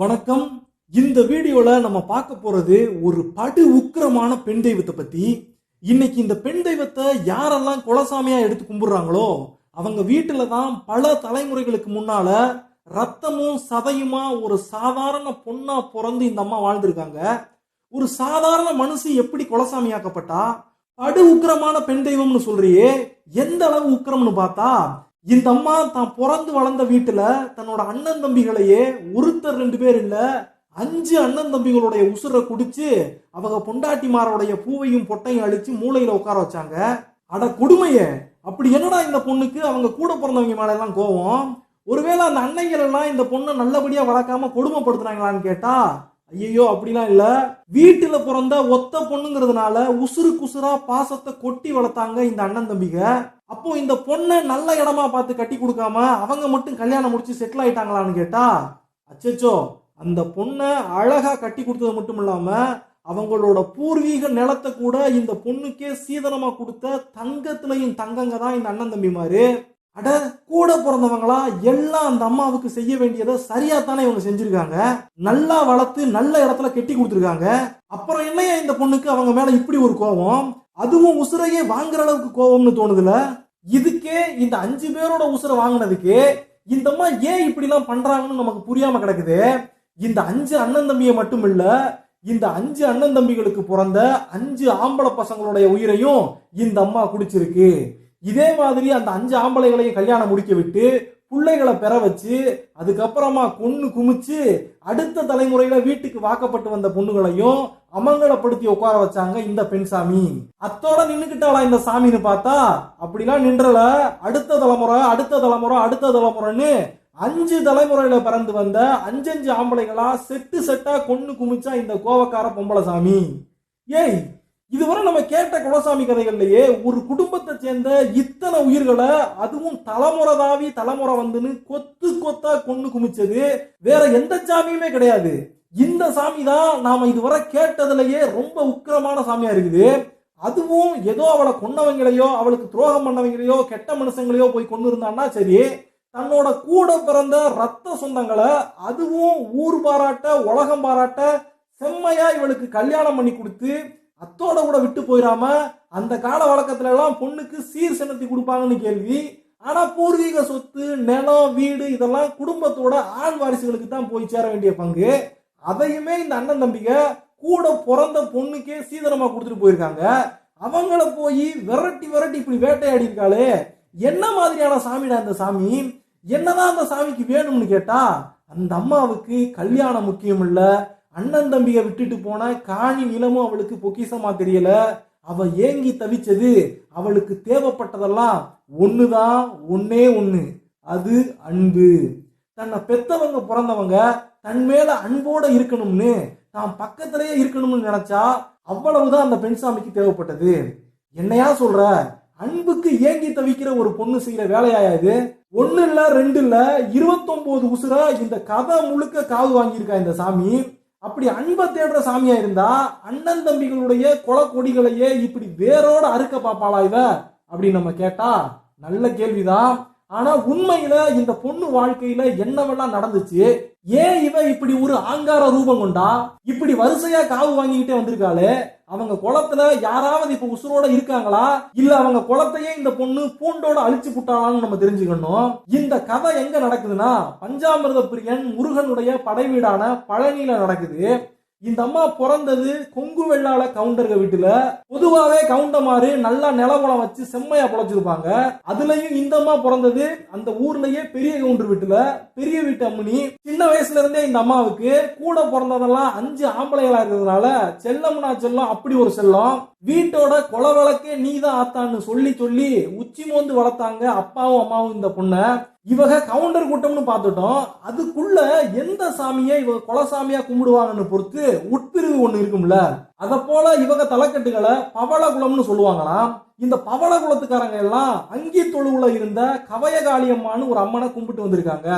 வணக்கம். இந்த வீடியோல நம்ம பார்க்க போறது ஒரு படு உக்கிரமான பெண் தெய்வத்தை பத்தி. இன்னைக்கு இந்த பெண் தெய்வத்தை யாரெல்லாம் குலசாமியா எடுத்து கும்பிடுறாங்களோ அவங்க வீட்டுல தான் பல தலைமுறைகளுக்கு முன்னால ரத்தமும் சதையுமா ஒரு சாதாரண பொண்ணா பிறந்து இந்த அம்மா வாழ்ந்திருக்காங்க. ஒரு சாதாரண மனுஷி எப்படி குலசாமியாக்கப்பட்டா படு உக்கிரமான பெண் தெய்வம்னு சொல்றியே. எந்த அளவு உக்கிரம்னு பார்த்தா இந்த அம்மா தான் பிறந்து வளர்ந்த வீட்டுல தன்னோட அண்ணன் தம்பிகளையே ஒருத்தர் ரெண்டு பேர் இல்ல அஞ்சு அண்ணன் தம்பிகளுடைய உசுரை குடிச்சு அவங்க பொண்டாட்டிமாரோடைய பூவையும் பொட்டையும் அழிச்சு மூளையில உட்கார வச்சாங்க. அட கொடுமையே அப்படி என்னடா இந்த பொண்ணுக்கு? அவங்க கூட பிறந்தவங்க மேல எல்லாம் கோவம். ஒருவேளை அந்த அன்னைகள் எல்லாம் இந்த பொண்ணை நல்லபடியா வளர்க்காம கொடுமைப்படுத்துறாங்களான்னு கேட்டா ஐயோ அப்படிலாம் இல்ல. வீட்டுல பிறந்த ஒத்த பொண்ணுங்கிறதுனால உசுறு குசுரா பாசத்தை கொட்டி வளர்த்தாங்க இந்த அண்ணன் தம்பிக. அப்போ இந்த பொண்ணை நல்ல இடமா பார்த்து கட்டி கொடுக்காம அவங்க மட்டும் கல்யாணம் முடிச்சு செட்டில் ஆயிட்டாங்களான்னு கேட்டா அச்சச்சோ அந்த பொண்ணை அழகா கட்டி கொடுத்தது மட்டும் இல்லாம அவங்களோட பூர்வீக நிலத்தை கூட இந்த பொண்ணுக்கே சீதனமா கொடுத்த தங்கத்திலையும் தங்கங்க தான் இந்த அண்ணன் தம்பி மாதிரி அட கூட பிறந்தவங்களா எல்லாம் அந்த அம்மாவுக்கு செய்ய வேண்டியதை சரியா தானே இவங்க செஞ்சிருக்காங்க. நல்லா வளர்த்து நல்ல இடத்துல கெட்டி கொடுத்துருக்காங்க. அப்புறம் என்னையா இந்த பொண்ணுக்கு அவங்க மேல இப்படி ஒரு கோபம்? அதுவும் உசுரையே வாங்குற அளவுக்கு கோபம்னு தோணுதுல? இதுக்கே இந்த அஞ்சு பேரோட உசுரை வாங்கினதுக்கு இந்த அம்மா ஏன் இப்படிலாம் பண்றாங்கன்னு நமக்கு புரியாம கிடக்குது. இந்த அஞ்சு அண்ணன் தம்பியை மட்டும் இல்ல இந்த அஞ்சு அண்ணன் தம்பிகளுக்கு பிறந்த அஞ்சு ஆம்பளை பசங்களுடைய உயிரையும் இந்த அம்மா குடிச்சிருக்கு. இதே மாதிரி அந்த அஞ்சு ஆம்பளைகளையும் கல்யாணம் முடிக்க விட்டு பிள்ளைகளை பெற வச்சு அதுக்கப்புறமா கொன்று குமிச்சு அடுத்த தலைமுறையில வீட்டுக்கு வாக்கப்பட்டு வந்த பொண்ணுகளையும் அமங்கலப்படுத்தி உட்கார வச்சாங்க இந்த பெண் சாமி. அத்தோட நின்னுக்கிட்டாளா இந்த சாமின்னு பார்த்தா அப்படிலாம் நின்றல. அடுத்த தலைமுறை அடுத்த தலைமுறை அடுத்த தலைமுறைன்னு அஞ்சு தலைமுறையில பிறந்து வந்த அஞ்சஞ்சு ஆம்பளைகளா செட்டு செட்டா கொன்று குமிச்சா இந்த கோவக்கார பொம்பளை சாமி. ஏய் இதுவரை நம்ம கேட்ட குலசாமி கதைகள்லயே ஒரு குடும்பத்தை சேர்ந்த இத்தனை உயிர்களை அதுவும் தலைமுறை தாவி தலைமுறை வந்துன்னு கொத்து கொத்தா கொண்டு குமிச்சது. வேற எந்த சாமியுமே கிடையாது. இந்த சாமி தான் நாம இதுவரை கேட்டதுலயே ரொம்ப உக்கிரமான சாமியா இருக்குது. அதுவும் ஏதோ அவளை கொன்னவங்களையோ அவளுக்கு துரோகம் பண்ணவங்களையோ கெட்ட மனுஷங்களையோ போய் கொண்டு இருந்தான்னா சரி தன்னோட கூட பிறந்த ரத்த சொந்தங்களை அதுவும் ஊர் பாராட்ட உலகம் பாராட்ட செம்மையா இவளுக்கு கல்யாணம் பண்ணி கொடுத்து அத்தோட கூட விட்டு போயிடாம அந்த கால வழக்கத்துல எல்லாம் பொண்ணுக்கு சீர் சின்னத்தி கொடுப்பாங்கன்னு கேள்வி. ஆனா பூர்வீக சொத்து நிலம் வீடு இதெல்லாம் குடும்பத்தோட ஆண் வாரிசுகளுக்கு தான் போய் சேர வேண்டிய பங்கு. அதையுமே இந்த அண்ணன் தம்பிக கூட பிறந்த பொண்ணுக்கே சீதனமா கொடுத்துட்டு போயிருக்காங்க. அவங்கள போய் விரட்டி விரட்டி இப்படி வேட்டையாடி இருக்காளே. என்ன மாதிரியான சாமிடா அந்த சாமி? என்னதான் அந்த சாமிக்கு வேணும்னு கேட்டா அந்த அம்மாவுக்கு கல்யாணம் முக்கியம் இல்லை அண்ணன் தம்பியை விட்டுட்டு போன காணி நிலமும் அவளுக்கு பொக்கிசமா தெரியல. அவ ஏங்கி தவிச்சது அவளுக்கு தேவைப்பட்டதெல்லாம் ஒண்ணுதான் ஒன்னே ஒண்ணு. அது அன்பு. தன்னை பெத்தவங்க பிறந்தவங்க தன் மேல அன்போட இருக்கணும்னு தான் பக்கத்திலேயே இருக்கணும்னு நினைச்சா அவ்வளவுதான் அந்த பெண் சாமிக்கு தேவைப்பட்டது. என்னையா சொல்ற? அன்புக்கு ஏங்கி தவிக்கிற ஒரு பொண்ணு செய்யற வேலையா இது? ஒண்ணு இல்ல ரெண்டு இல்ல இருபத்தொன்பது உசுரா இந்த கதை முழுக்க காது வாங்கியிருக்கா இந்த சாமி? அப்படி அன்பை தேடுற சாமியா இருந்தா அண்ணன் தம்பிகளுடைய கொலை கொடிகளையே இப்படி வேரோட அறுக்க பாப்பாளா இவ? அப்படின்னு நம்ம கேட்டா நல்ல கேள்விதான். ஆனா உண்மையில இந்த பொண்ணு வாழ்க்கையில என்னவெல்லாம் நடந்துச்சு? ஏன் இவ இப்படி ஒரு ஆங்கார ரூபம் கொண்டா? இப்படி வரிசையா காவு வாங்கிக்கிட்டே வந்திருக்காளே? அவங்க குளத்துல யாராவது இப்ப உசுரோட இருக்காங்களா? இல்ல அவங்க குளத்தையே இந்த பொண்ணு பூண்டோட அழிச்சு புட்டாளான்னு நம்ம தெரிஞ்சுக்கணும். இந்த கதை எங்க நடக்குதுன்னா பஞ்சாமிரத பிரியன் முருகனுடைய படைவீடான பழனியில நடக்குது. இந்த அம்மா பிறந்தது கொங்கு வெள்ளால கவுண்டர்க வீட்டுல. பொதுவாவே கவுண்டமாறு நல்லா நிலவளம் வச்சு செம்மையா பொழைச்சிருப்பாங்க. அதுலயும் இந்த அம்மா பிறந்தது அந்த ஊர்லயே பெரிய கவுண்டர் வீட்டுல. பெரிய வீட்டு அம்மனி சின்ன வயசுல இருந்தே இந்த அம்மாவுக்கு கூட பிறந்ததெல்லாம் அஞ்சு ஆம்பளைகளா இருக்கிறதுனால செல்லம்னா செல்லம் அப்படி ஒரு செல்லம். வீட்டோட கொலை வழக்கே நீதான் ஆத்தான்னு சொல்லி சொல்லி உச்சி மோந்து வளர்த்தாங்க அப்பாவும் அம்மாவும் இந்த பொண்ணை. இவக கவுண்டர் கூட்டம்னு பார்த்துட்டோம். அதுக்குள்ள எந்த சாமியை இவங்க கொலசாமியா கும்பிடுவாங்கன்னு பொறுத்து உட்பிரிவு ஒண்ணு இருக்கும்ல. அத போல இவங்க தலைக்கட்டுகளை பவளகுலம்னு சொல்லுவாங்களாம். இந்த பவளகுலத்துக்காரங்க எல்லாம் அங்கி தொழுவுல இருந்த கவயகாளியம்மான்னு ஒரு அம்மனை கும்பிட்டு வந்திருக்காங்க.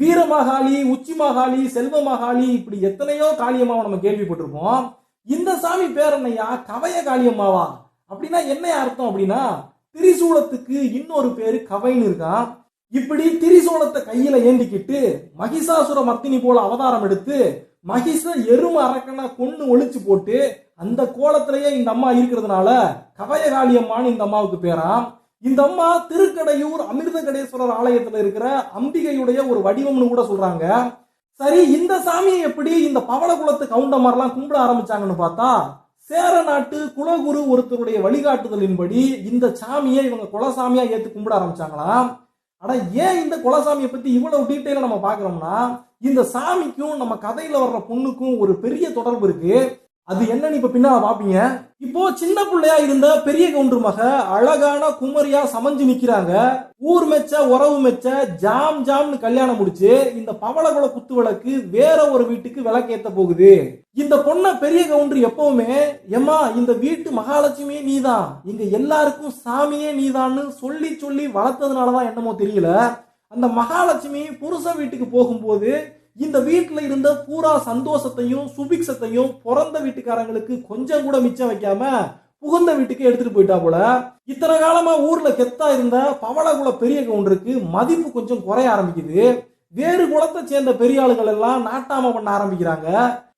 வீரமகாளி உச்சி மகாளி செல்வ மகாளி இப்படி எத்தனையோ காளியம்மாவை நம்ம கேள்விப்பட்டிருப்போம். இந்த சாமி பேர் என்னையா? கவய காளியம்மாவா அப்படின்னா என்ன அர்த்தம் அப்படின்னா திரிசூலத்துக்கு இன்னொரு பேரு கவைன்னு இருக்கான் இப்படி திரிசூலத்தை கையில ஏந்திக்கிட்டு மகிஷாசுர மர்த்தினி போல அவதாரம் எடுத்து மகிஷ எரும அரக்கனை கொண்டு ஒழிச்சு போட்டு அந்த கோலத்திலேயே இந்த அம்மா இருக்கிறதுனால கவயகாளி அம்மான்னு இந்த அம்மாவுக்கு பேராம். இந்த அம்மா திருக்கடையூர் அமிர்தகடேஸ்வரர் ஆலயத்துல இருக்கிற அம்பிகையுடைய ஒரு வடிவம்னு கூட சொல்றாங்க. சரி இந்த சாமியை எப்படி இந்த பவளகுலத்து கவுண்டமாரெல்லாம் கும்பிட ஆரம்பிச்சாங்கன்னு பார்த்தா சேர நாட்டு குலகுரு ஒருத்தருடைய வழிகாட்டுதலின்படி இந்த சாமியை இவங்க குலசாமியா ஏத்து கும்பிட ஆரம்பிச்சாங்களாம். ஆனா ஏன் இந்த குலசாமியை பத்தி இவ்வளவு டீட்டெயிலா நம்ம பாக்குறோம்னா இந்த சாமிக்கும் நம்ம கதையில வர்ற பொண்ணுக்கும் ஒரு பெரிய தொடர்பு இருக்கு. அது என்னன்னு இப்ப பின்னால பாப்பீங்க. இப்போ சின்ன பிள்ளையா இருந்த பெரிய கவுண்டர் மக அழகான குமரியா சமைஞ்சு நிக்கிறாங்க. ஊர் மெச்ச உறவு மெச்ச ஜாம் ஜாம்னு கல்யாணம் முடிச்சு இந்த பவளகுல குத்து விளக்கு வேற ஒரு வீட்டுக்கு விளக்கேத்த போகுது. இந்த பொண்ணை பெரிய கவுண்டர் எப்பவுமே எம்மா இந்த வீட்டு மகாலட்சுமியே நீதான். இங்க எல்லாருக்கும் சாமியே நீதான்னு சொல்லி சொல்லி வளர்த்ததுனாலதான் என்னமோ தெரியல. அந்த மகாலட்சுமி புருஷ வீட்டுக்கு போகும்போது இந்த வீட்டில் இருந்த பூரா சந்தோஷத்தையும் சுபிக்ஷத்தையும் பிறந்த வீட்டுக்காரங்களுக்கு கொஞ்சம் கூட மிச்சம் வைக்காம புகுந்த வீட்டுக்கு எடுத்துட்டு போயிட்டா போல. இத்தனை காலமா ஊர்ல கெத்தா இருந்த பவளகுல பெரிய கவுண்டருக்கு மதிப்பு கொஞ்சம் குறைய ஆரம்பிக்குது. வேறு குலத்தை சேர்ந்த பெரிய ஆளுகள் எல்லாம் நாட்டாம பண்ண ஆரம்பிக்கிறாங்க.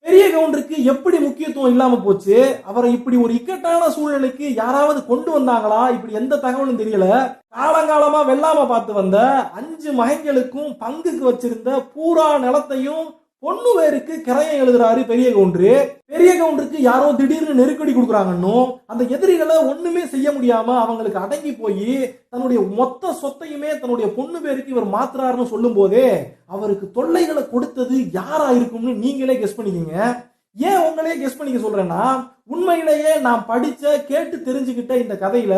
பெரிய கவுண்டருக்கு எப்படி முக்கியத்துவம் இல்லாம போச்சு? அவரை இப்படி ஒரு இக்கட்டான சூழ்நிலைக்கு யாராவது கொண்டு வந்தாங்களா? இப்படி எந்த தகவலும் தெரியல. காலங்காலமா வெள்ளாம பார்த்து வந்த அஞ்சு மகன்களுக்கும் பங்குக்கு வச்சிருந்த பூரா நிலத்தையும் பொண்ணு பேருக்கு கிரையம் எழுதுறாரு பெரிய கவுண்டரு. பெரிய கவுண்டருக்கு யாரோ திடீர்னு நெருக்கடி கொடுக்குறாங்கன்னும் அந்த எதிரிகளை ஒண்ணுமே செய்ய முடியாம அவங்களுக்கு அடங்கி போய் தன்னுடைய மொத்த சொத்தையுமே தன்னுடைய பொண்ணு பேருக்கு இவர் மாத்துறாருன்னு சொல்லும் போதே அவருக்கு தொல்லைகளை கொடுத்தது யாரா இருக்கும்னு நீங்களே கெஸ் பண்ணிக்கீங்க. ஏன் உங்களையே கெஸ் பண்ணிக்க சொல்றேன்னா உண்மையிலேயே நான் படிச்ச கேட்டு தெரிஞ்சுக்கிட்ட இந்த கதையில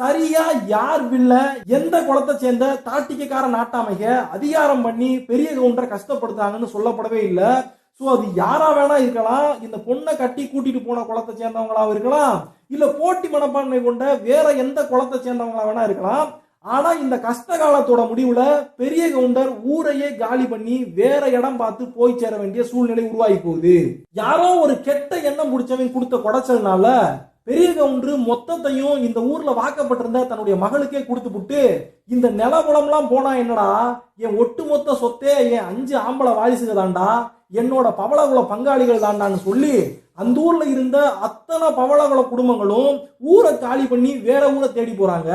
சரியா யார் வில்ல? எந்த குளத்தை சேர்ந்த தாட்டிக்கக்கார நாட்டாமைக அதிகாரம் பண்ணி பெரிய கவுண்டரை கஷ்டப்படுத்தாங்கன்னு சொல்லப்படவே இல்லை. ஸோ அது யாரா வேணா இருக்கலாம். இந்த பொண்ணை கட்டி கூட்டிட்டு போன குளத்தை சேர்ந்தவங்களாவும் இருக்கலாம். இல்ல போட்டி மனப்பான்மை கொண்ட வேற எந்த குளத்தை சேர்ந்தவங்களா வேணா இருக்கலாம். ஆனா இந்த கஷ்ட காலத்தோட முடிவுல பெரிய கவுண்டர் ஊரையே காலி பண்ணி வேற இடம் பார்த்து போய் சேர வேண்டிய சூழ்நிலை உருவாகி போகுது. யாரோ ஒரு கெட்ட எண்ணம் பிடிச்சவன் கொடுத்த குடைச்சதுனால பெரிய கவுண்டரு மொத்தத்தையும் இந்த ஊர்ல வாக்கப்பட்டிருந்த தன்னுடைய மகளுக்கே கொடுத்து விட்டு இந்த நிலபுலம்லாம் போனா என்னடா என் ஒட்டுமொத்த சொத்தே என் அஞ்சு ஆம்பளை வாரிசுக தாண்டா என்னோட பவளகுல பங்காளிகள் தாண்டான்னு சொல்லி அந்த ஊர்ல இருந்த அத்தனை பவளகுல குடும்பங்களும் ஊரை காலி பண்ணி வேற ஊரை தேடி போறாங்க.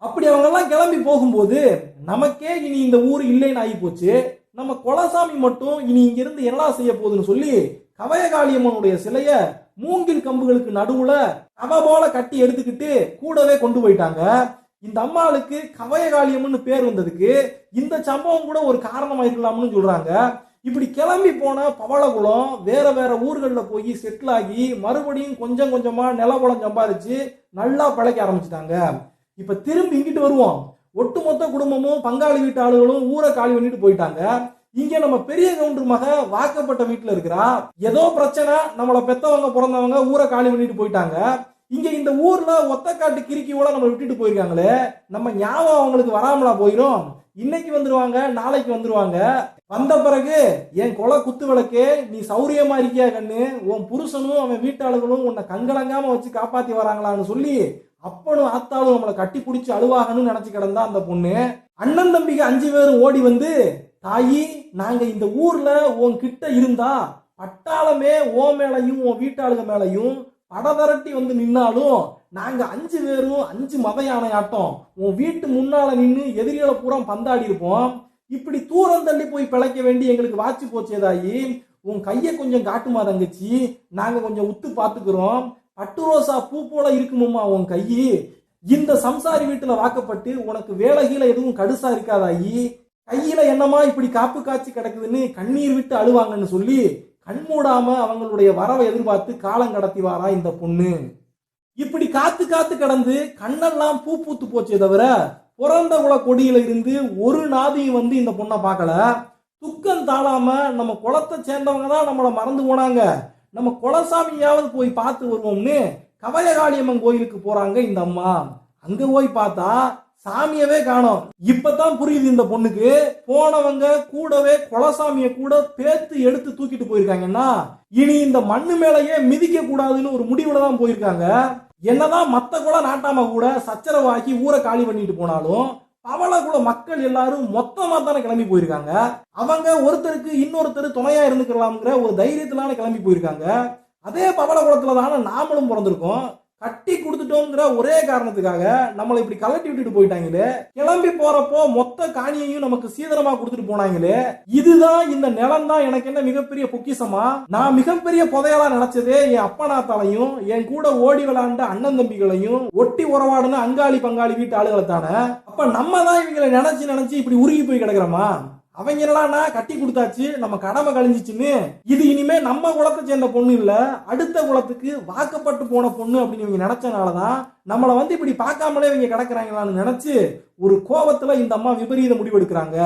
அப்படி அவங்க எல்லாம் கிளம்பி போகும்போது நமக்கே இனி இந்த ஊர் இல்லைன்னு ஆகி போச்சு நம்ம கொலசாமி மட்டும் இனி இங்கிருந்து என்னடா என்ன செய்ய போகுதுன்னு சொல்லி கவயகாளியம்மனுடைய சிலையை மூங்கில் கம்புகளுக்கு நடுவுல கவ போல கட்டி எடுத்துக்கிட்டு கூடவே கொண்டு போயிட்டாங்க. இந்த அம்மாளுக்கு கவயகாளியம்னு பேர் வந்ததுக்கு இந்த சம்பவம் கூட ஒரு காரணமா இருக்கலாம்னு சொல்றாங்க. இப்படி கிளம்பி போன பவளகுளம் வேற வேற ஊர்களில் போய் செட்டில் ஆகி மறுபடியும் கொஞ்சம் கொஞ்சமா நிலபலம் சம்பாதிச்சு நல்லா பிழைக்க ஆரம்பிச்சிட்டாங்க. இப்ப திரும்பி இங்கிட்டு வருவோம். ஒட்டுமொத்த குடும்பமும் பங்காளி வீட்டு ஆளுகளும் ஊரை காலி பண்ணிட்டு போயிட்டாங்க. இங்க நம்ம பெரிய கவுண்டர் மக வாக்கப்பட்ட வீட்டுல இருக்கிறா. ஏதோ பிரச்சனை நம்மள பெத்தவங்க பிறந்தவங்க ஊரை காலி பண்ணிட்டு போயிட்டாங்க. இங்க இந்த ஊர்ல ஒத்தக்காட்டு கிரிக்கியோட நம்ம விட்டுட்டு போயிருக்காங்களே நம்ம ஞாபகம் அவங்களுக்கு வராமலா போயிரும்? இன்னைக்கு வந்துருவாங்க நாளைக்கு வந்துருவாங்க. வந்த பிறகு என் கொலை குத்து விளக்கே நீ சௌரியமா இருக்கியா கண்ணு? உன் புருஷனும் அவன் வீட்டாளுகளும் உன்னை கங்கலங்காம வச்சு காப்பாத்தி வராங்களான்னு சொல்லி அப்பனும் ஆத்தாலும் நம்மளை கட்டி பிடிச்சி அழுவாகன்னு நினைச்சு கிடந்தா அந்த பொண்ணு அண்ணன் தம்பிக்கு அஞ்சு பேரும் ஓடி வந்து தாயி நாங்க இந்த ஊர்ல உன்கிட்ட இருந்தா பட்டாளமே ஓ மேலையும் உன் வீட்டாளுக மேலையும் படதரட்டி வந்து நின்னாலும் நாங்க அஞ்சு பேரும் அஞ்சு மத யானையாட்டம். உன் வீட்டு முன்னால நின்று எதிரிகளை பூரா பந்தாடி இருப்போம். இப்படி தூரம் தள்ளி போய் பிழைக்க வேண்டி எங்களுக்கு வாட்சி போச்சேதாயி உன் கையை கொஞ்சம் காட்டுமா தங்கச்சி? நாங்க கொஞ்சம் உத்து பாத்துக்கிறோம் பட்டு ரோசா பூ போல இருக்குமோமா உன் கை இந்த சம்சாரி வீட்டுல வாக்கப்பட்டு உனக்கு வேலைகீழ எதுவும் கடுசா இருக்காதாயி. கையில என்னமா இப்படி காப்பு காய்ச்சி கிடக்குதுன்னு கண்ணீர் விட்டு அழுவாங்கன்னு சொல்லி கண்மூடாம அவங்களுடைய வரவை எதிர்பார்த்து காலம் கடத்தி வாரா இந்த பொண்ணு. இப்படி காத்து காத்து கடந்து கண்ணெல்லாம் பூ பூத்து போச்சே தவிர பிறந்த குல கொடியில இருந்து ஒரு நாதியும் வந்து இந்த பொண்ணை பார்க்கல. துக்கம் தாழாம நம்ம குளத்தை சேர்ந்தவங்க தான் நம்மளை மறந்து போனாங்க. நம்ம குலசாமியாவது போய் பார்த்து வருவோம்னு கவயகாளியம்மன் கோயிலுக்கு போறாங்க இந்த அம்மா. அங்க போய் பார்த்தா சாமியவே காணோம். இப்பதான் புரியுது இந்த பொண்ணுக்கு. போனவங்க கூடவே கொலசாமிய கூட பேத்து எடுத்து தூக்கிட்டு போயிருக்காங்கன்னா இனி இந்த மண்ணு மேலேயே மிதிக்க கூடாதுன்னு ஒரு முடிவுல தான் போயிருக்காங்க. என்னதான் மத்த கூட நாட்டாம கூட சச்சரவாக்கி ஊரை காலி பண்ணிட்டு போனாலும் பவளகுல மக்கள் எல்லாரும் மொத்தமா தானே கிளம்பி போயிருக்காங்க. அவங்க ஒருத்தருக்கு இன்னொருத்தர் துணையா இருந்துக்கலாம்ங்கிற ஒரு தைரியத்திலான கிளம்பி போயிருக்காங்க. அதே பவளகுலத்துல தானே நாமளும் பிறந்திருக்கோம். கட்டி கொடுத்துட்டோங்கிற ஒரே காரணத்துக்காக நம்மளை இப்படி கலட்டி விட்டுட்டு போயிட்டாங்களே. கிளம்பி போறப்போ மொத்த காணியையும் நமக்கு சீதனமா கொடுத்துட்டு போனாங்களே. இதுதான் இந்த நிலம் தான் எனக்கு என்ன மிகப்பெரிய பொக்கிஷமா? நான் மிகப்பெரிய புதையலா நினைச்சதே என் அப்பனாத்தாலையும் என் கூட ஓடி விளையாண்ட அண்ணன் தம்பிகளையும் ஒட்டி உறவாடுன அங்காளி பங்காளி வீட்டு ஆளுகளை தானே அப்ப நம்ம தான் இவங்களை நினைச்சு நினைச்சு இப்படி உருகி போய் கிடக்குறோமா? அவங்க என்னடான்னா கட்டி கொடுத்தாச்சு நம்ம கடமை கழிஞ்சிச்சுன்னு. இது இனிமே நம்ம குலத்தை சேர்ந்த பொண்ணு இல்ல அடுத்த குலத்துக்கு வாக்கப்பட்டு போன பொண்ணு அப்படின்னு இவங்க நினைச்சனாலதான் நம்மளை வந்து இப்படி பார்க்காமலே இவங்க கிடக்குறாங்களான்னு நினைச்சு ஒரு கோபத்துல இந்த அம்மா விபரீத முடிவெடுக்கிறாங்க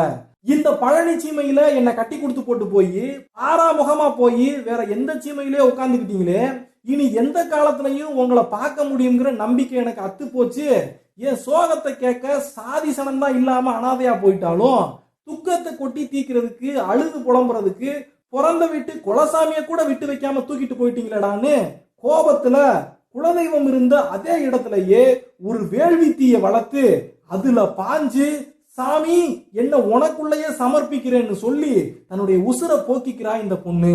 இந்த பழனி சீமையில என்னை கட்டி கொடுத்து போட்டு போய் பாராமுகமா போய் வேற எந்த சீமையிலே உட்காந்துக்கிட்டீங்களே இனி எந்த காலத்திலையும் உங்களை பார்க்க முடியுங்கிற நம்பிக்கை எனக்கு அத்து போச்சு என் சோகத்தை கேட்க சாதி சனம் தான் இல்லாம அனாதையா போயிட்டாலும் துக்கத்தை கொட்டி தீக்கிறதுக்கு அழுது புலம்புறதுக்கு பிறந்த விட்டு குலசாமியை கூட விட்டு வைக்காம தூக்கிட்டு போயிட்டீங்களடான்னு கோபத்துல குலதெய்வம் இருந்த அதே இடத்துலயே ஒரு வேள்வி தீய வளர்த்து அதுல பாஞ்சு சாமி என்ன உனக்குள்ளேயே சமர்ப்பிக்கிறேன்னு சொல்லி தன்னுடைய உசுரை போக்கிக்கிறா இந்த பொண்ணு.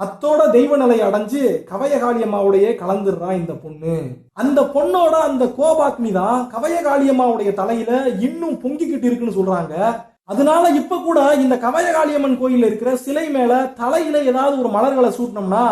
அத்தோட தெய்வ நிலை அடைஞ்சு கவயகாளியம்மாவுடைய கலந்துடுறா இந்த பொண்ணு. அந்த பொண்ணோட அந்த கோபாத்மி தான் கவயகாளியம்மாவுடைய தலையில இன்னும் பொங்கிக்கிட்டு இருக்குன்னு சொல்றாங்க. அதனால இப்ப கூட இந்த கவயகாளியம்மன் கோயில்ல இருக்கிற சிலை மேல தலையில ஏதாவது ஒரு மலர்களை சூட்டினோம்னா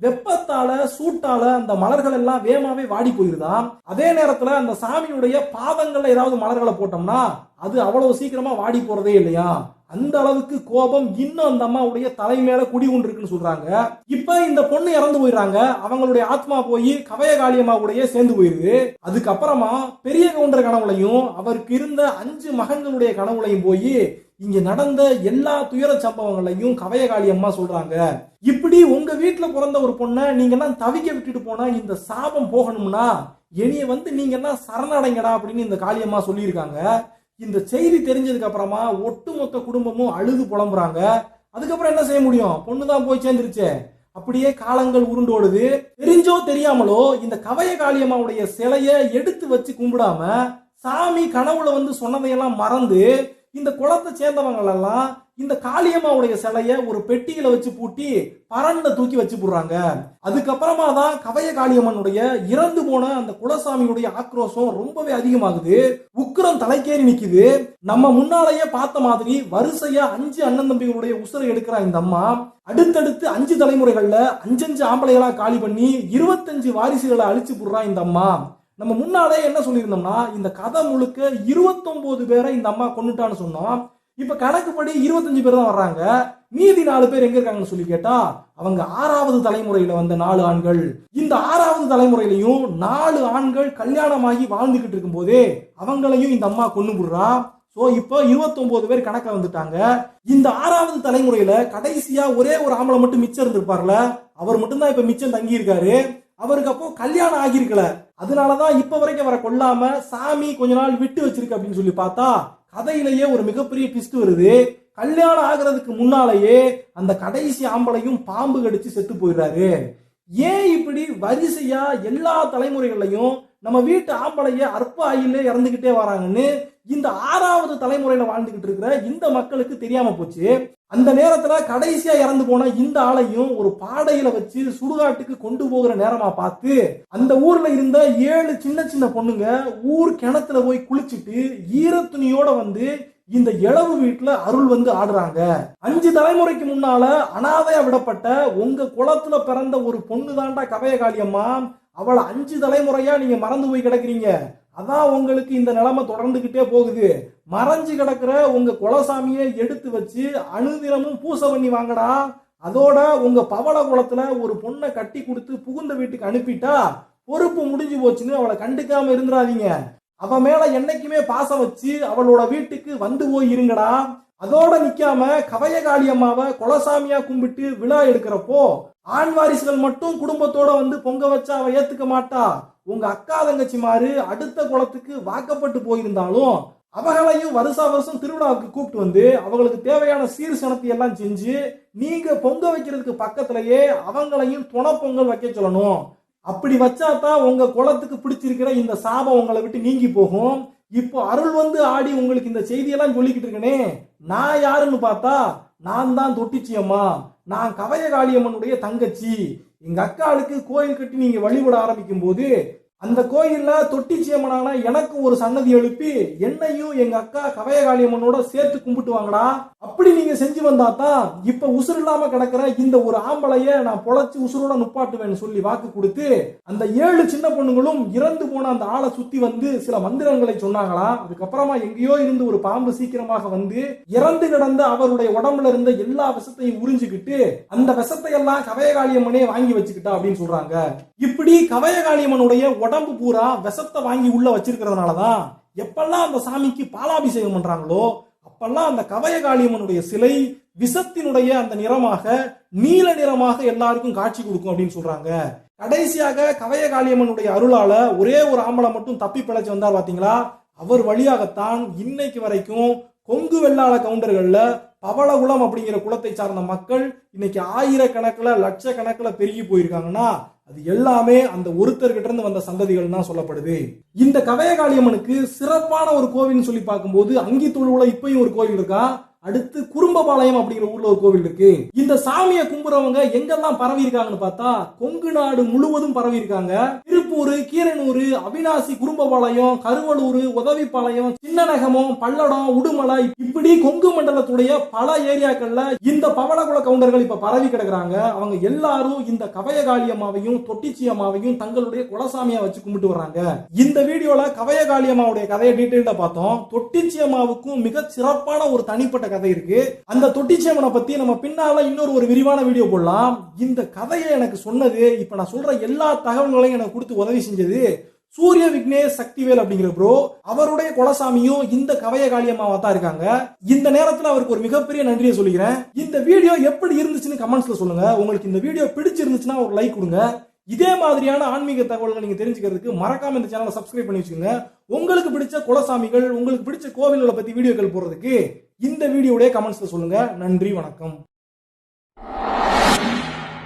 வெப்பத்தால சூட்டால அந்த மலர்கள் எல்லாம் வேகமாவே வாடி போயிருதாம் அதே நேரத்துல அந்த சாமியுடைய பாதங்கள்ல ஏதாவது மலர்களை போட்டோம்னா அது அவ்வளவு சீக்கிரமா வாடி போறதே இல்லையா? அந்த அளவுக்கு கோபம் இன்னும் அந்த அம்மாவுடைய தலை மேல குடி கொண்டு இருக்குன்னு சொல்றாங்க. இப்ப இந்த பொண்ணு இறந்து போயிடுறாங்க. அவங்களுடைய ஆத்மா போய் கவய காளியம்மாவுடைய சேர்ந்து போயிருது. அதுக்கப்புறமா பெரிய கவுண்டர் கனவுலையும் அவருக்கு இருந்த அஞ்சு மகன்களுடைய கனவுலையும் போய் இங்க நடந்த எல்லா துயர சம்பவங்களையும் கவயகாளி அம்மா சொல்றாங்க. இப்படி உங்க வீட்டுல பிறந்த ஒரு பொண்ணை நீங்க எல்லாம் தவிக்க விட்டுட்டு போனா இந்த சாபம் போகணும்னா என்னைய வந்து நீங்க எல்லாம் சரணடைங்கடா அப்படின்னு இந்த காளியம்மா சொல்லியிருக்காங்க. இந்த செய்தி தெரிஞ்சதுக்கு அப்புறமா ஒட்டுமொத்த குடும்பமும் அழுது புலம்புறாங்க. அதுக்கப்புறம் என்ன செய்ய முடியும்? பொண்ணு தான் போய் சேர்ந்துருச்சே. அப்படியே காலங்கள் உருண்டோடுது தெரிஞ்சோ தெரியாமலோ இந்த கவய காளியம்மாவுடைய சிலையை எடுத்து வச்சு கும்பிடாம சாமி கனவுல வந்து சொன்னதையெல்லாம் மறந்து இந்த குளத்தை சேர்ந்தவங்களெல்லாம் இந்த காளியம்மாவுடைய சிலைய ஒரு பெட்டியில வச்சு பூட்டி பரண்ட தூக்கி வச்சு போடுறாங்க. அதுக்கப்புறமா தான் கவய காளியம்மனுடைய இறந்து போன அந்த குலசாமியுடைய ஆக்ரோஷம் ரொம்பவே அதிகமாகுது. உக்கிரம் தலைக்கேறி நிக்குது. நம்ம முன்னாலேயே பார்த்த மாதிரி வரிசையா அஞ்சு அண்ணன் தம்பிகளுடைய உசுரை எடுக்கிறா இந்த அம்மா அடுத்தடுத்து அஞ்சு தலைமுறைகள்ல அஞ்சஞ்சு ஆம்பளைகளா காலி பண்ணி இருபத்தஞ்சு வாரிசுகளை அழிச்சு போடுறா இந்த அம்மா. நம்ம முன்னாலே என்ன சொல்லியிருந்தோம்னா இந்த கதை முழுக்க இருபத்தொன்பது பேரை இந்த அம்மா கொண்டுட்டான்னு சொன்னோம். இப்ப கணக்குப்படி இருபத்தஞ்சு பேர் தான் வர்றாங்க. மீதி நாலு பேர் எங்க இருக்காங்கன்னு சொல்லி கேட்டா அவங்க ஆறாவது தலைமுறையில வந்த நாலு ஆண்கள். இந்த ஆறாவது தலைமுறையிலையும் நாலு ஆண்கள் கல்யாணமாகி வாழ்ந்துகிட்டு இருக்கும் போதே அவங்களையும் இந்த அம்மா கொண்டு விடுறா ஸோ இப்போ 29 பேர் கணக்க வந்துட்டாங்க. இந்த ஆறாவது தலைமுறையில கடைசியா ஒரே ஒரு ஆம்பளை மட்டும் மிச்சம் இருந்திருப்பார்ல. அவர் மட்டும்தான் இப்ப மிச்சம் தங்கி இருக்காரு அவருக்கு அப்போ கல்யாணம் ஆகியிருக்கல. அதனாலதான் இப்ப வரைக்கும் அவரை கொல்லாம சாமி கொஞ்ச நாள் விட்டு வச்சிருக்கு அப்படின்னு சொல்லி பார்த்தா கதையிலேயே ஒரு மிகப்பெரிய ட்விஸ்ட் வருது. கல்யாணம் ஆகிறதுக்கு முன்னாலேயே அந்த கடைசி ஆம்பளையும் பாம்பு கடிச்சு செத்து போயிடுறாரு. ஏன் இப்படி வரிசையா எல்லா தலைமுறைகள்லையும் நம்ம வீட்டு ஆம்பளைய அற்ப ஆயிலே இறந்துகிட்டே வராங்கன்னு இந்த ஆறாவது தலைமுறையில வாழ்ந்துகிட்டு இருக்கிற இந்த மக்களுக்கு தெரியாம போச்சு. அந்த நேரத்துல கடைசியா இறந்து போன இந்த ஆளையும் ஒரு பாடையில வச்சு சுடுகாட்டுக்கு கொண்டு போகிற நேரமா பார்த்து அந்த ஊர்ல இருந்த ஏழு சின்ன சின்ன பொண்ணுங்க ஊர் கிணத்துல போய் குளிச்சுட்டு ஈரத்துணியோட வந்து இந்த இளவு வீட்டுல அருள் வந்து ஆடுறாங்க. அஞ்சு தலைமுறைக்கு முன்னால அனாதையா விடப்பட்ட உங்க குளத்துல பிறந்த ஒரு பொண்ணு தாண்டா கவயகாளியம்மா அவளை அஞ்சு தலைமுறையா நீங்க மறந்து போய் கிடக்குறீங்க. அதான் உங்களுக்கு இந்த நிலைமை தொடர்ந்துகிட்டே போகுது. மறைஞ்சு கிடக்குற உங்க குலசாமியை எடுத்து வச்சு அணுதினமும் பூசை பண்ணி வாங்கடா. அதோட உங்க பவள குளத்துல ஒரு பொண்ணை கட்டி கொடுத்து புகுந்த வீட்டுக்கு அனுப்பிட்டா பொறுப்பு முடிஞ்சு போச்சுன்னு அவளை கண்டுக்காம இருந்துடாதீங்க அவ மேல என்னைக்குமே பாசம் வச்சு அவளோட வீட்டுக்கு வந்து போய் இருங்கடா. அதோட நிக்காம கவையகாளி அம்மாவை குலசாமியா கும்பிட்டு விழா எடுக்கிறப்போ ஆண் வாரிசுகள் மட்டும் குடும்பத்தோட வந்து பொங்க வச்சா அவ ஏத்துக்க மாட்டா. உங்க அக்கா தங்கச்சி மாறு அடுத்த குளத்துக்கு வாக்கப்பட்டு போயிருந்தாலும் அவங்களையும் வருஷா வருஷம் திருவிழாவுக்கு கூப்பிட்டு வந்து அவங்களுக்கு தேவையான சீர் சனத்தை எல்லாம் செஞ்சு நீங்க பொங்க வைக்கிறதுக்கு பக்கத்திலேயே அவங்களையும் துணை பொங்கல் வைக்க சொல்லணும். அப்படி வச்சாதான் உங்க குளத்துக்கு பிடிச்சிருக்கிற இந்த சாபம் உங்களை விட்டு நீங்கி போகும். இப்போ அருள் வந்து ஆடி உங்களுக்கு இந்த செய்தியெல்லாம் சொல்லிக்கிட்டு இருக்கனே. நான் யாருன்னு பார்த்தா நான் தான் தொட்டிச்சியம்மா. நான் கவய காளியம்மனுடைய தங்கச்சி. எங்க அக்காளுக்கு கோயில் கட்டி நீங்க வழிபட ஆரம்பிக்கும் போது அந்த கோயில்ல தொட்டிச்சியம்மனான எனக்கு ஒரு சன்னதி எழுப்பி என்னையும் எங்க அக்கா கவய காளியம்மனோட சேர்த்து கும்பிட்டுவாங்கடா. அப்படி நீங்க செஞ்சு வந்தா தான் இப்ப உசுறு இல்லாம கிடக்கிற இந்த ஒரு ஆம்பளைய நான் பொழைச்சு உசுரோட நுப்பாட்டுவேன்னு சொல்லி வாக்கு கொடுத்து அந்த ஏழு சின்ன பொண்ணுங்களும் இறந்து போன அந்த ஆளை சுத்தி வந்து சில மந்திரங்களை சொன்னாங்களாம் அதுக்கப்புறமா எங்கேயோ இருந்து ஒரு பாம்பு சீக்கிரமாக வந்து இறந்து கிடந்த அவருடைய உடம்புல இருந்த எல்லா விஷத்தையும் உறிஞ்சுக்கிட்டு அந்த விஷத்தை எல்லாம் கவயகாளியம்மனே வாங்கி வச்சுக்கிட்டா அப்படின்னு சொல்றாங்க. இப்படி கவயகாளியம்மனுடைய உடம்பு பூரா விஷத்தை வாங்கி உள்ள வச்சிருக்கிறதுனாலதான் எப்பெல்லாம் அந்த சாமிக்கு பாலாபிஷேகம் பண்றாங்களோ அப்பெல்லாம் அந்த கவயகாளியம்மனுடைய சிலை விஷத்தினுடைய அந்த நிறமாக நீல நிறமாக எல்லாருக்கும் காட்சி கொடுக்கும் அப்படின்னு சொல்றாங்க. கடைசியாக கவயகாளியம்மனுடைய அருளால ஒரே ஒரு ஆம்பளை மட்டும் தப்பி பிழைச்சு வந்தார் பாத்தீங்களா? அவர் வழியாகத்தான் இன்னைக்கு வரைக்கும் கொங்கு வெள்ளாள கவுண்டர்கள்ல பவளகுளம் அப்படிங்கிற குலத்தை சார்ந்த மக்கள் இன்னைக்கு ஆயிரக்கணக்கில் லட்சக்கணக்கில் பெருகி போயிருக்காங்கன்னா அது எல்லாமே அந்த ஒருத்தர்கிட்ட இருந்து வந்த சந்ததிகள் தான் சொல்லப்படுது. இந்த கவயகாளியம்மனுக்கு சிறப்பான ஒரு கோவில்னு சொல்லி பார்க்கும்போது அங்கி தொழுவுல இப்பயும் ஒரு கோவில் இருக்கா? அடுத்து குறும்பபாளையம் அப்படிங்கிற ஊர்ல ஒரு கோவில் இருக்கு. இந்த சாமியை கும்புறவங்க எங்கெல்லாம் பரவி இருக்காங்கன்னு பார்த்தா கொங்கு நாடு முழுவதும் பரவி இருக்காங்க திருப்பூர் கீரனூர் அவினாசி குறும்பபாளையம் கருவலூர் உதவிப்பாளையம் சின்னநகமம் பல்லடம் உடுமலை இப்படி கொங்கு மண்டலத்துடைய பல ஏரியாக்கள்ல இந்த பவளகுல கவுண்டர்கள் இப்ப பரவி கிடக்குறாங்க. அவங்க எல்லாரும் இந்த கவயகாளி அம்மாவையும் தொட்டிச்சி அம்மாவையும் தங்களுடைய குலசாமியா வச்சு கும்பிட்டு வர்றாங்க. இந்த வீடியோல கவயகாளியம்மாவுடைய கதையை டீட்டெயில பார்த்தோம். தொட்டிச்சி அம்மாவுக்கும் மிக சிறப்பான ஒரு தனிப்பட்ட கதை இருக்கு. அந்த தொட்டிச்சேமனை பத்தி நம்ம பின்னால இன்னொரு ஒரு விரிவான வீடியோ போடலாம். இந்த கதையை எனக்கு சொன்னது இப்ப நான் சொல்ற எல்லா தகவல்களையும் எனக்கு கொடுத்து உதவி செஞ்சது சூரிய விக்னேஷ் சக்திவேல் அப்படிங்கிற ப்ரோ அவருடைய குலசாமியும் இந்த கவைய காளியம்மாவா தான் இருக்காங்க. இந்த நேரத்துல அவருக்கு ஒரு மிகப்பெரிய நன்றியை சொல்லிக்கிறேன். இந்த வீடியோ எப்படி இருந்துச்சுன்னு கமெண்ட்ஸ்ல சொல்லுங்க. உங்களுக்கு இந்த வீடியோ பிடிச்சிருந்துச்சுன்னா ஒரு லைக் கொடுங்க. இதே மாதிரியான ஆன்மீக தகவல்கள் நீங்க தெரிஞ்சுக்கிறதுக்கு மறக்காம இந்த சேனலை சப்ஸ்கிரைப் பண்ணி வச்சுக்கோங்க. உங்களுக்கு பிடிச்ச குலசாமிகள் உங்களுக்கு பிடிச்ச கோவில்களை பத்தி வீடியோக்கள் போடுறதுக்கு இந்த வீடியோடைய கமெண்ட்ஸ்ல சொல்லுங்க. நன்றி வணக்கம்.